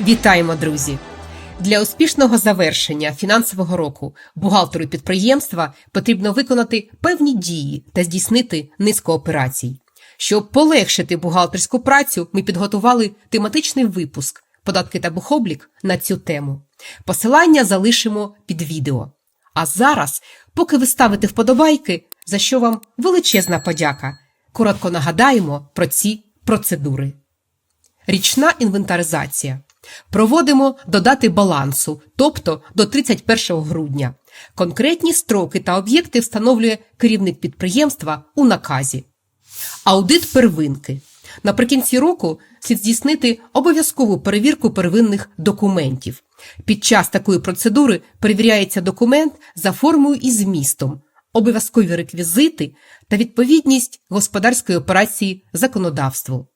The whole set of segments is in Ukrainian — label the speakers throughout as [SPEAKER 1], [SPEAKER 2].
[SPEAKER 1] Вітаємо, друзі! Для успішного завершення фінансового року бухгалтеру підприємства потрібно виконати певні дії та здійснити низку операцій. Щоб полегшити бухгалтерську працю, ми підготували тематичний випуск податки та бухоблік на цю тему. Посилання залишимо під відео. А зараз, поки ви ставите вподобайки, за що вам величезна подяка, коротко нагадаємо про ці процедури. Річна інвентаризація. Проводимо до дати балансу, тобто до 31 грудня. Конкретні строки та об'єкти встановлює керівник підприємства у наказі. Аудит первинки. Наприкінці року слід здійснити обов'язкову перевірку первинних документів. Під час такої процедури перевіряється документ за формою і змістом, обов'язкові реквізити та відповідність господарської операції законодавству.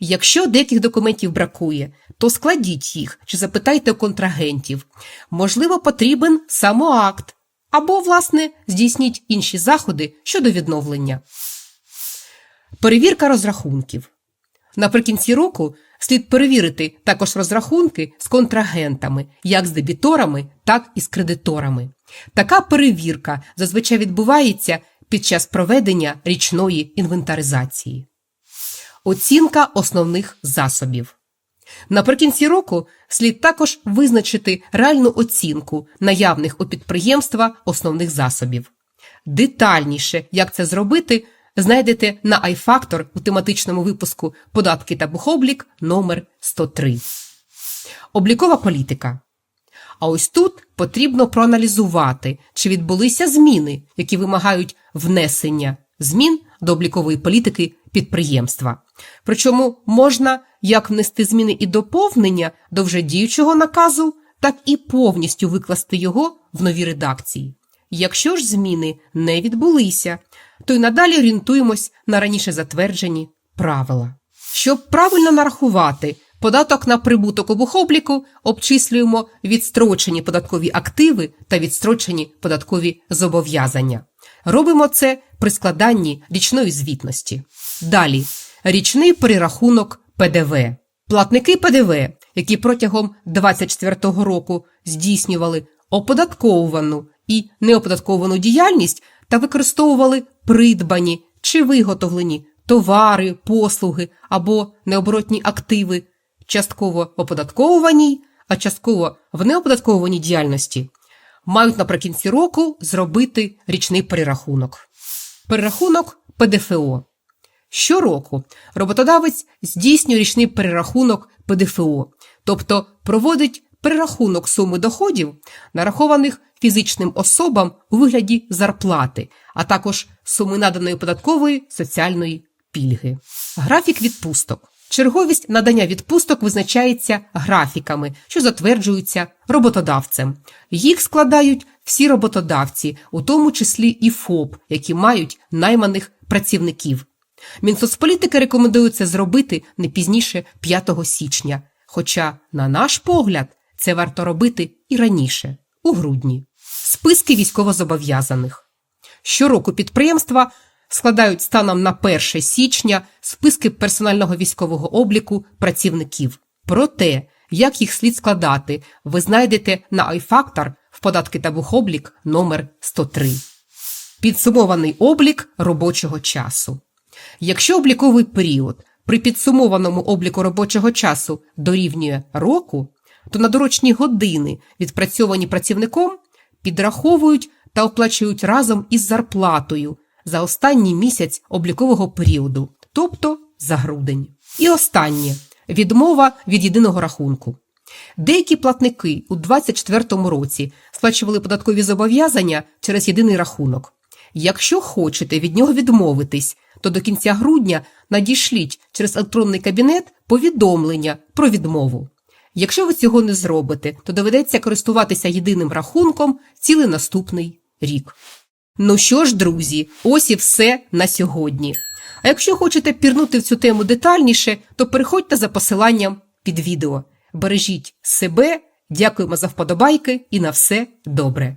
[SPEAKER 1] Якщо деяких документів бракує, то складіть їх чи запитайте у контрагентів. Можливо, потрібен самоакт або, власне, здійсніть інші заходи щодо відновлення. Перевірка розрахунків. Наприкінці року слід перевірити також розрахунки з контрагентами, як з дебіторами, так і з кредиторами. Така перевірка зазвичай відбувається під час проведення річної інвентаризації. Оцінка основних засобів. Наприкінці року слід також визначити реальну оцінку наявних у підприємства основних засобів. Детальніше, як це зробити, знайдете на iFactor у тематичному випуску Податки та бухоблік номер 103. Облікова політика. А ось тут потрібно проаналізувати, чи відбулися зміни, які вимагають внесення змін до облікової політики підприємства. Причому можна як внести зміни і доповнення до вже діючого наказу, так і повністю викласти його в новій редакції. Якщо ж зміни не відбулися, то й надалі орієнтуємось на раніше затверджені правила. Щоб правильно нарахувати податок на прибуток у бухобліку, обчислюємо відстрочені податкові активи та відстрочені податкові зобов'язання. Робимо це при складанні річної звітності. Далі річний перерахунок ПДВ. Платники ПДВ, які протягом 2024 року здійснювали оподатковувану і неоподатковану діяльність та використовували придбані чи виготовлені товари, послуги або необоротні активи, частково оподатковуваній, а частково в неоподаткованій діяльності, мають наприкінці року зробити річний перерахунок. Перерахунок ПДФО. Щороку роботодавець здійснює річний перерахунок ПДФО, тобто проводить перерахунок суми доходів, нарахованих фізичним особам у вигляді зарплати, а також суми наданої податкової соціальної пільги. Графік відпусток. Черговість надання відпусток визначається графіками, що затверджуються роботодавцем. Їх складають всі роботодавці, у тому числі і ФОП, які мають найманих працівників. Мінсоцполітики рекомендує це зробити не пізніше 5 січня. Хоча, на наш погляд, це варто робити і раніше, у грудні. Списки військовозобов'язаних. Щороку підприємства складають станом на 1 січня списки персонального військового обліку працівників. Про те, як їх слід складати, ви знайдете на iFactor в податки та бухоблік номер 103. Підсумований облік робочого часу. Якщо обліковий період при підсумованому обліку робочого часу дорівнює року, то на дорочні години, відпрацьовані працівником, підраховують та оплачують разом із зарплатою за останній місяць облікового періоду, тобто за грудень. І останнє відмова від єдиного рахунку. Деякі платники у 2024 році сплачували податкові зобов'язання через єдиний рахунок. Якщо хочете від нього відмовитись, то до кінця грудня надішліть через електронний кабінет повідомлення про відмову. Якщо ви цього не зробите, то доведеться користуватися єдиним рахунком цілий наступний рік. Ну що ж, друзі, ось і все на сьогодні. А якщо хочете пірнути в цю тему детальніше, то переходьте за посиланням під відео. Бережіть себе, дякуємо за вподобайки і на все добре.